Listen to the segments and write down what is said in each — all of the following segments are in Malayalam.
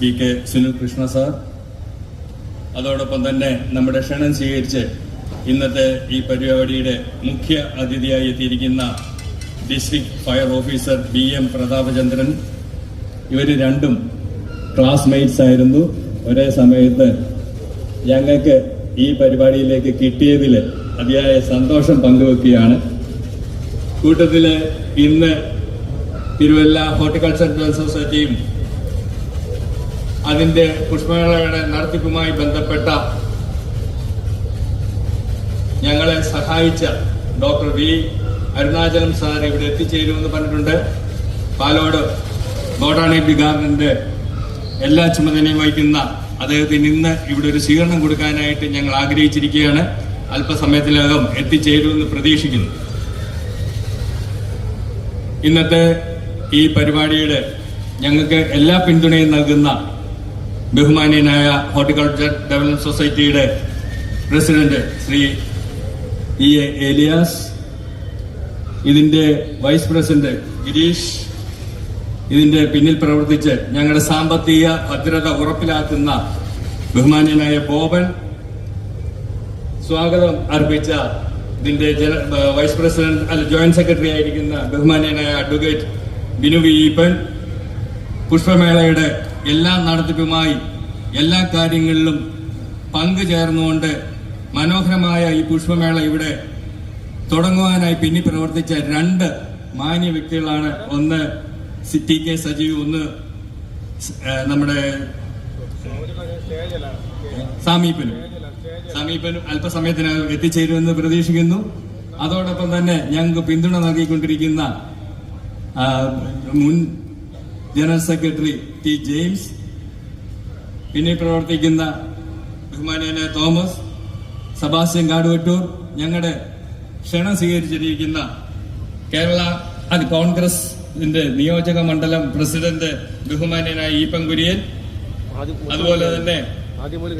B K Sunil Krishna sir. അതോടൊപ്പം തന്നെ നമ്മുടെ ക്ഷണം സ്വീകരിച്ച് ഇന്നത്തെ ഈ പരിപാടിയുടെ മുഖ്യ അതിഥിയായി എത്തിയിരിക്കുന്ന district fire officer B M Prathapachandran. ഇവർ രണ്ടും ക്ലാസ്മേറ്റ്സ് ആയിരുന്നു. ഒരേ സമയത്ത് ഞങ്ങൾക്ക് ഈ പരിപാടിയിലേക്ക് കിട്ടിയതിൽ അതിയായ സന്തോഷം പങ്കുവെക്കുകയാണ്. കൂട്ടത്തിൽ ഇന്ന് തിരുവല്ല ഹോർട്ടിക്കൾച്ചർ സൊസൈറ്റിയും അതിന്റെ പുഷ്പമേളയുടെ നടത്തിപ്പുമായി ബന്ധപ്പെട്ട ഞങ്ങളെ സഹായിച്ച ഡോക്ടർ വി അരുണാചലം സാർ ഇവിടെ എത്തിച്ചേരുമെന്ന് പറഞ്ഞിട്ടുണ്ട്. പാലോട് ബോട്ടാണിക് ഗാർഡന്റെ എല്ലാ ചുമതലയും വഹിക്കുന്ന അദ്ദേഹത്തിന് ഇന്ന് ഇവിടെ ഒരു സ്വീകരണം കൊടുക്കാനായിട്ട് ഞങ്ങൾ ആഗ്രഹിച്ചിരിക്കുകയാണ്. അല്പസമയത്തിനകം എത്തിച്ചേരുമെന്ന് പ്രതീക്ഷിക്കുന്നു. ഇന്നത്തെ ഈ പരിപാടിയുടെ ഞങ്ങൾക്ക് എല്ലാ പിന്തുണയും നൽകുന്ന ബഹുമാനീയനായ ഹോർട്ടിക്കൾച്ചർ ഡെവലപ്മെന്റ് സൊസൈറ്റിയുടെ president Shri E A Elias ഇതിന്റെ വൈസ് പ്രസിഡന്റ് ഗിരീഷ് ഇതിന്റെ പിന്നിൽ പ്രവർത്തിച്ച് ഞങ്ങളുടെ സാമ്പത്തിക ഭദ്രത ഉറപ്പിലാക്കുന്ന ബഹുമാനീയനായ ബോബൻ സ്വാഗതം അർപ്പിച്ച ഇതിന്റെ വൈസ് പ്രസിഡന്റ് അല്ല ജോയിന്റ് സെക്രട്ടറി ആയിരിക്കുന്ന ബഹുമാനീയനായ അഡ്വക്കേറ്റ് ബിനു വിപ്പൻ പുഷ്പമേളയുടെ എല്ലാ നടത്തിപ്പുമായി എല്ലാ കാര്യങ്ങളിലും പങ്കു ചേർന്നുകൊണ്ട് മനോഹരമായ ഈ പുഷ്പമേള ഇവിടെ തുടങ്ങുവാനായി പിന്നി പ്രവർത്തിച്ച രണ്ട് മാന്യ വ്യക്തികളാണ്. ഒന്ന് ടി കെ സജീവ് ഒന്ന് നമ്മുടെ സമീപനും. സമീപനും അല്പസമയത്തിനകം എത്തിച്ചേരുമെന്ന് പ്രതീക്ഷിക്കുന്നു. അതോടൊപ്പം തന്നെ ഞങ്ങൾക്ക് പിന്തുണ നൽകിക്കൊണ്ടിരിക്കുന്ന മുൻ ജനറൽ സെക്രട്ടറി ടി ജെയിംസ് പിന്നെ പ്രവർത്തിക്കുന്ന ബഹുമാനായ തോമസ് സബാസ്റ്റ്യൻ കാടുവട്ടൂർ ഞങ്ങളുടെ ക്ഷണം സ്വീകരിച്ചിരിക്കുന്ന കേരള അത് കോൺഗ്രസിന്റെ നിയോജക മണ്ഡലം പ്രസിഡന്റ് ബഹുമാനായ ഈ പങ്കുരിയൻ. അതുപോലെ തന്നെ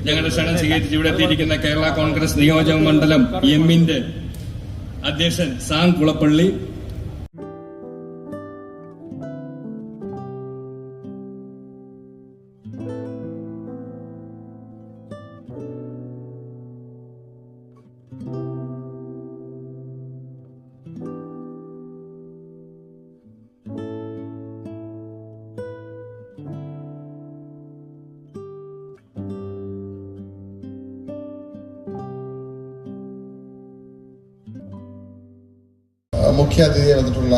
ഞങ്ങളുടെ ക്ഷണം സ്വീകരിച്ച് ഇവിടെ എത്തിയിരിക്കുന്ന കേരള കോൺഗ്രസ് നിയോജക മണ്ഡലം എമ്മിന്റെ അധ്യക്ഷൻ സാം കുളപ്പള്ളി. മുഖ്യ വന്നിട്ടുള്ള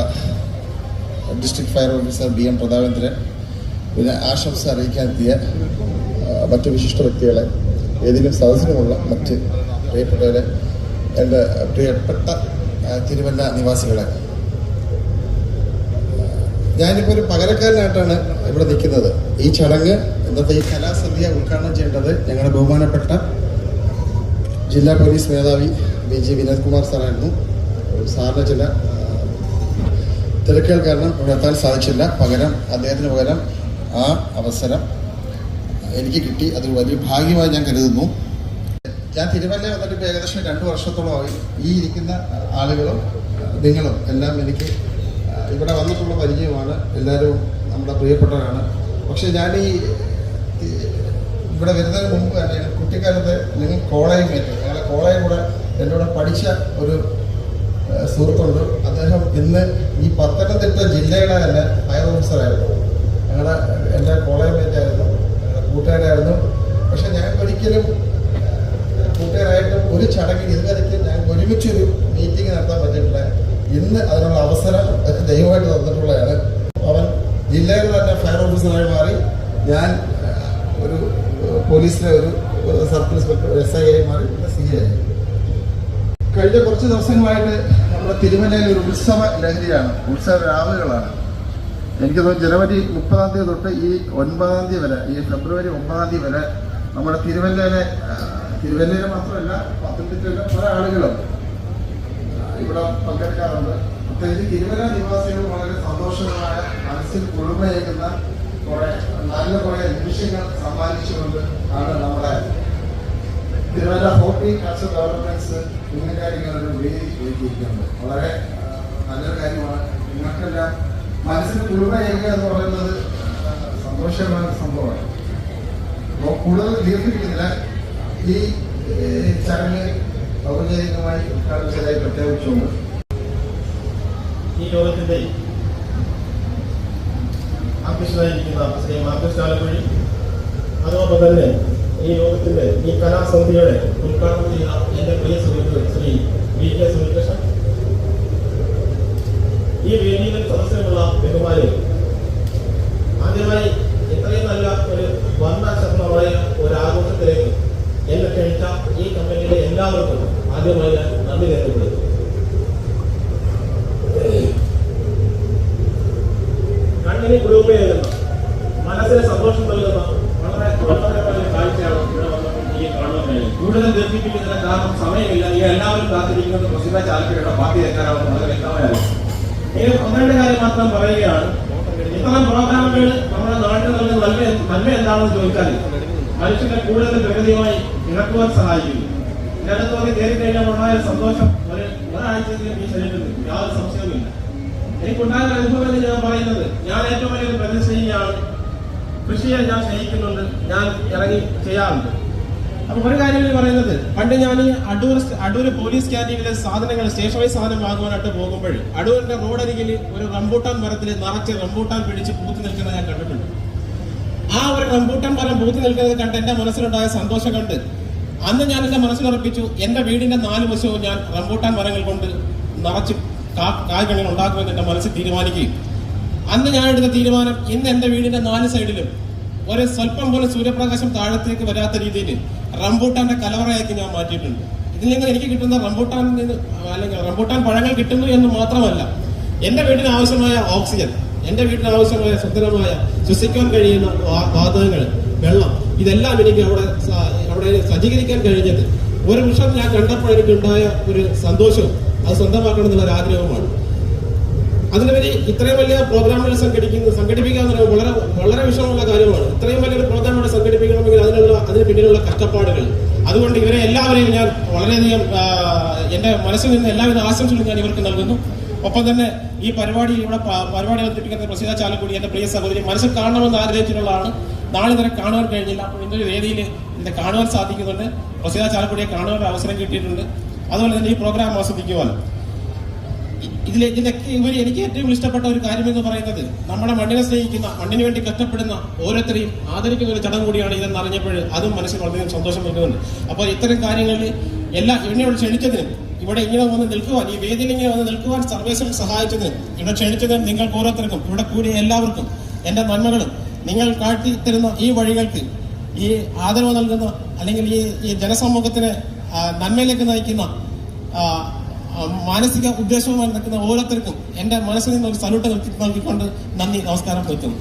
district fire officer B M Prathapendran. പിന്നെ ആശംസ അറിയിക്കാനെത്തിയ മറ്റ് വിശിഷ്ട വ്യക്തികളെ ഏതെങ്കിലും സദസ്സിനുമുള്ള മറ്റ് പ്രിയപ്പെട്ടവരെ എന്റെ പ്രിയപ്പെട്ട തിരുവല്ല നിവാസികളെ. ഞാനിപ്പോൾ ഒരു പകരക്കാരനായിട്ടാണ് ഇവിടെ നിൽക്കുന്നത്. ഈ ചടങ്ങ് ഇന്നത്തെ ഈ കലാസന്ധ്യ ഉദ്ഘാടനം ചെയ്യേണ്ടത് ഞങ്ങളുടെ ബഹുമാനപ്പെട്ട ജില്ലാ പോലീസ് മേധാവി ബി ജി വിനോദ് കുമാർ സാറായിരുന്നു. സാറിന് ചില തിരക്കുകൾ കാരണം ഇവിടെ എത്താൻ സാധിച്ചില്ല. പകരം അദ്ദേഹത്തിന് പകരം ആ അവസരം എനിക്ക് കിട്ടി. അതൊരു വലിയ ഭാഗ്യമായി ഞാൻ കരുതുന്നു. ഞാൻ തിരുവല്ല വന്നിട്ട് ഏകദേശം രണ്ട് വർഷത്തോളമായി ഈ ഇരിക്കുന്ന ആളുകളും നിങ്ങളും എല്ലാം എനിക്ക് ഇവിടെ വന്നിട്ടുള്ള പരിചയമാണ്. എല്ലാവരും നമ്മുടെ പ്രിയപ്പെട്ടവരാണ്. പക്ഷെ ഞാൻ ഈ ഇവിടെ വരുന്നതിന് മുമ്പ് തന്നെ കുട്ടിക്കാലത്ത് നിങ്ങൾ കോളേജ് മേറ്റ് ഞങ്ങളെ കോളേജ് കൂടെ എന്നോട് പഠിച്ച ഒരു സുഹൃത്തുണ്ട്. അദ്ദേഹം ഇന്ന് ഈ പത്തനംതിട്ട ജില്ലയുടെ തന്നെ ഫയർ ഓഫീസറായിരുന്നു ഞങ്ങളുടെ എന്റെ കോളേജ് മേറ്റ് ആയിരുന്നു. ഞങ്ങളുടെ കൂട്ടുകാരായിരുന്നു പക്ഷെ ഞാൻ ഒരിക്കലും കൂട്ടുകാരായിട്ടും ഒരു ചടങ്ങിൽ ഇതുവരെയ്ക്ക് ഞാൻ ഒരുമിച്ചൊരു മീറ്റിംഗ് നടത്താൻ പറ്റിയിട്ടില്ല. ഇന്ന് അതിനുള്ള അവസരം ദൈവമായിട്ട് തന്നിട്ടുള്ളതാണ്. അവൻ ജില്ലയിൽ തന്നെ ഫയർ ഓഫീസറായി മാറി. ഞാൻ ഒരു പോലീസിലെ ഒരു സർക്കിൾ ഇൻസ്പെക്ടർ എസ് ഐ ആയി മാറി. സി ഐ കഴിഞ്ഞ കുറച്ച് ദിവസങ്ങളായിട്ട് നമ്മുടെ തിരുമലയിൽ ഒരു ഉത്സവ ലഹരിയാണ് ഉത്സവ രാവുകളാണ് എനിക്ക് തോന്നുന്നു ജനുവരി മുപ്പതാം തീയതി തൊട്ട് ഈ ഒൻപതാം തീയതി വരെ ഈ ഫെബ്രുവരി ഒമ്പതാം തീയതി വരെ നമ്മുടെ തിരുവല്ലയിലെ തിരുവല്ലയിലെ മാത്രമല്ല പത്തനംതിട്ടയിലെ പല ആളുകളും ഇവിടെ പങ്കെടുക്കാറുണ്ട്. പ്രത്യേകിച്ച് തിരുവല്ല നിവാസികൾ വളരെ സന്തോഷകരമായ മനസ്സിൽ കുളിമയേക്കുന്ന കുറെ നല്ല കുറെ നിമിഷങ്ങൾ സമ്മാനിച്ചുകൊണ്ട് ആണ് നമ്മുടെ തിരുവല്ല ഹോർട്ടി കൾച്ചർ ഡെവലപ്മെന്റ്സ് ഒരു വേദി വളരെ നല്ലൊരു കാര്യമാണ്. നിങ്ങൾക്കെല്ലാം മനസ്സിന് കുളിർമയേക്കുക എന്ന് പറയുന്നത് സന്തോഷമായ സംഭവമാണ്. അപ്പോൾ കൂടുതൽ ദീർഘിപ്പിക്കുന്നില്ല. ഈ ചടങ്ങ് ഔപചാരികമായി ഉദ്ഘാടനം ചെയ്തതായി പ്രഖ്യാപിച്ചുകൊണ്ട് ഈ യോഗത്തിന്റെ ആകർഷിതായിരിക്കുന്ന ശ്രീ മാർക്കസ് ചാലക്കുഴി അതോടൊപ്പം തന്നെ ഈ യോഗത്തിന്റെ ഈ കലാസമിതിയുടെ ഉദ്ഘാടനം ചെയ്ത എന്റെ പ്രിയ സുഹൃത്ത് ശ്രീ വി കെ ഈ വേദിയിൽ സദസ്യമുള്ള ബഹുമാനി ആദ്യമായി ഇത്രയും നല്ല ഒരു വർണശരണമായ ഒരു ആഘോഷത്തിലേക്ക് എന്നെ ക്ഷണിച്ച ഈ കമ്പനിയിലെ എല്ലാവർക്കും ആദ്യമായി ഞാൻ നന്ദി രേഖപ്പെടുത്തുന്നു. കണ്ണിന് മനസ്സിന് സന്തോഷം നൽകുന്ന. വളരെ മനോഹരമായ ഒരു കാഴ്ചയാണ് ഇവിടെ വന്നപ്പോൾ ഈ കാണുവാൻ കഴിയും കൂടുതൽ ദീർഘിപ്പിക്കുന്നതിന് കാരണം സമയമില്ല. ഈ എല്ലാവരും കാത്തിരിക്കുന്നത് പ്രസിദ്ധ ചാലക്കുടിയുടെ പാർട്ടി എത്താനാവുന്ന വളരെ വ്യക്തമായാലും ഇനി കാര്യം മാത്രം പറയുകയാണ്. ഇത്തരം പ്രോഗ്രാമുകൾ നമ്മുടെ നാട്ടിൽ നിന്ന് നന്മ നന്മ എന്താണെന്ന് ചോദിച്ചാൽ മനുഷ്യനെ കൂടുതൽ പ്രകൃതിയുമായി ഇണക്കുവാൻ സഹായിക്കുന്നു. ഇതിനകത്തോടെ കയറി കഴിഞ്ഞാൽ ഉണ്ടായ സന്തോഷം. ഒരു ഒരാഴ്ചയിലും ഈ ശരീരത്തിൽ യാതൊരു സംശയവുമില്ല. എനിക്കുണ്ടായ അനുഭവം എന്ന് ഞാൻ പറയുന്നത് ഞാൻ ഏറ്റവും വലിയ പ്രതിസന്ധിയാണ്. കൃഷിയെ ഞാൻ സ്നേഹിക്കുന്നുണ്ട്. ഞാൻ ഇറങ്ങി ചെയ്യാറുണ്ട്. അപ്പൊ ഒരു കാര്യം പറയുന്നത് പണ്ട് ഞാൻ അടൂർ അടൂർ പോലീസ് ക്യാന്റീനിലെ സാധനങ്ങൾ സ്റ്റേഷനറി സാധനം വാങ്ങുവാനായിട്ട് പോകുമ്പോൾ അടൂരിന്റെ റോഡരികിൽ ഒരു റംബൂട്ടാൻ മരത്തിൽ നിറച്ച് റംബൂട്ടാൻ പിടിച്ച് പൂത്തി നിൽക്കുന്നത് ഞാൻ കണ്ടിട്ടുണ്ട്. ആ ഒരു റംബൂട്ടാൻ മരം പൂത്തി നിൽക്കുന്നത് കണ്ട് എന്റെ മനസ്സിലുണ്ടായ സന്തോഷം കണ്ട് അന്ന് ഞാൻ എന്റെ മനസ്സിലുറപ്പിച്ചു എന്റെ വീടിന്റെ നാല് വശവും ഞാൻ റംബൂട്ടാൻ മരങ്ങൾ കൊണ്ട് നിറച്ച് കായ്കണികൾ ഉണ്ടാക്കുമെന്ന് എന്റെ മനസ്സിൽ തീരുമാനിക്കുകയും. അന്ന് ഞാൻ എടുത്ത തീരുമാനം ഇന്ന് എന്റെ വീടിന്റെ നാല് സൈഡിലും ഒരു സ്വല്പം പോലും സൂര്യപ്രകാശം താഴത്തേക്ക് വരാത്ത രീതിയിൽ റംബൂട്ടാന്റെ കലവറയാക്കി ഞാൻ മാറ്റിയിട്ടുണ്ട്. ഇതിൽ നിന്ന് എനിക്ക് കിട്ടുന്ന റംബൂട്ടാൻ അല്ലെങ്കിൽ റംബൂട്ടാൻ പഴങ്ങൾ കിട്ടുന്നു എന്ന് മാത്രമല്ല എന്റെ വീടിന് ആവശ്യമായ ഓക്സിജൻ എന്റെ വീടിന് ആവശ്യമായ സുന്ദരമായ ശ്വസിക്കാൻ കഴിയുന്ന വാതകങ്ങൾ വെള്ളം ഇതെല്ലാം എനിക്ക് അവിടെ അവിടെ സജ്ജീകരിക്കാൻ കഴിഞ്ഞത്. ഒരു നിമിഷം ഞാൻ കണ്ടപ്പോൾ എനിക്കുണ്ടായ ഒരു സന്തോഷവും അത് സ്വന്തമാക്കണം എന്നുള്ള ആഗ്രഹവുമാണ്. അതിനുപരി ഇത്രയും വലിയ പ്രോഗ്രാമുകൾ സംഘടിപ്പിക്കുന്ന സംഘടിപ്പിക്കുക എന്ന് പറയുന്നത് വളരെ വളരെ വിഷമമുള്ള കാര്യമാണ്. ഇത്രയും വലിയൊരു പ്രോഗ്രാം ഇവിടെ സംഘടിപ്പിക്കണമെങ്കിൽ അതിനുള്ള അതിന് പിന്നിലുള്ള കഷ്ടപ്പാടുകൾ. അതുകൊണ്ട് ഇവരെ എല്ലാവരെയും ഞാൻ വളരെയധികം ആ, എന്റെ മനസ്സിൽ നിന്ന് എല്ലാവിധ ആശംസകളും ഞാൻ ഇവർക്ക് നൽകുന്നു. ഒപ്പം തന്നെ ഈ പരിപാടി ഇവിടെ പരിപാടി അവതരിപ്പിക്കുന്ന പ്രസിദ്ധ ചാലക്കുടി എന്റെ പ്രിയ സഹോദരി മനസ്സിൽ കാണണമെന്ന് ആഗ്രഹിച്ചിട്ടുള്ളതാണ്. നാളെ വരെ കാണുവാൻ കഴിഞ്ഞില്ല. അപ്പോൾ ഇന്നൊരു വേദിയിൽ ഇതിനെ കാണുവാൻ സാധിക്കുന്നുണ്ട്. പ്രസിദ്ധ ചാലക്കുടിയെ കാണുവാൻ അവസരം കിട്ടിയിട്ടുണ്ട്. അതുപോലെ തന്നെ ഈ പ്രോഗ്രാം ആസ്വദിക്കുവാൻ. ഇതിലൊക്കെ ഇവർ എനിക്ക് ഏറ്റവും ഇഷ്ടപ്പെട്ട ഒരു കാര്യം എന്ന് പറയുന്നത് നമ്മുടെ മണ്ണിനെ സ്നേഹിക്കുന്ന മണ്ണിന് വേണ്ടി കഷ്ടപ്പെടുന്ന ഓരോരുത്തരെയും ആദരിക്കുന്ന ഒരു ചടങ്ങ് കൂടിയാണ് ഇതെന്ന് അറിഞ്ഞപ്പോൾ അതും മനസ്സിൽ വളരെയധികം സന്തോഷം നൽകുന്നുണ്ട്. അപ്പോൾ ഇത്തരം കാര്യങ്ങളിൽ എല്ലാ എന്നെ ക്ഷണിച്ചതിനും ഇവിടെ ഇങ്ങനെ വന്ന് നിൽക്കുവാൻ ഈ വേദിയിൽ ഇങ്ങനെ വന്ന് നിൽക്കുവാൻ സർവേശ്വരൻ സഹായിച്ചത് ഇവിടെ ക്ഷണിച്ചതിനും നിങ്ങൾക്ക് ഓരോരുത്തർക്കും ഇവിടെ കൂടിയ എല്ലാവർക്കും എന്റെ നന്മകളും. നിങ്ങൾ കാട്ടി തരുന്ന ഈ വഴികൾക്ക് ഈ ആദരവ് നൽകുന്ന അല്ലെങ്കിൽ ഈ ഈ ജനസമൂഹത്തിന് നന്മയിലേക്ക് നയിക്കുന്ന മാനസിക ഉദ്ദേശവുമായി നിൽക്കുന്ന ഓരോരുത്തർക്കും എന്റെ മനസ്സിൽ നിന്ന് ഒരു സല്യൂട്ട് നൽകി- നൽകിക്കൊണ്ട് നന്ദി നമസ്കാരം നിർത്തുന്നു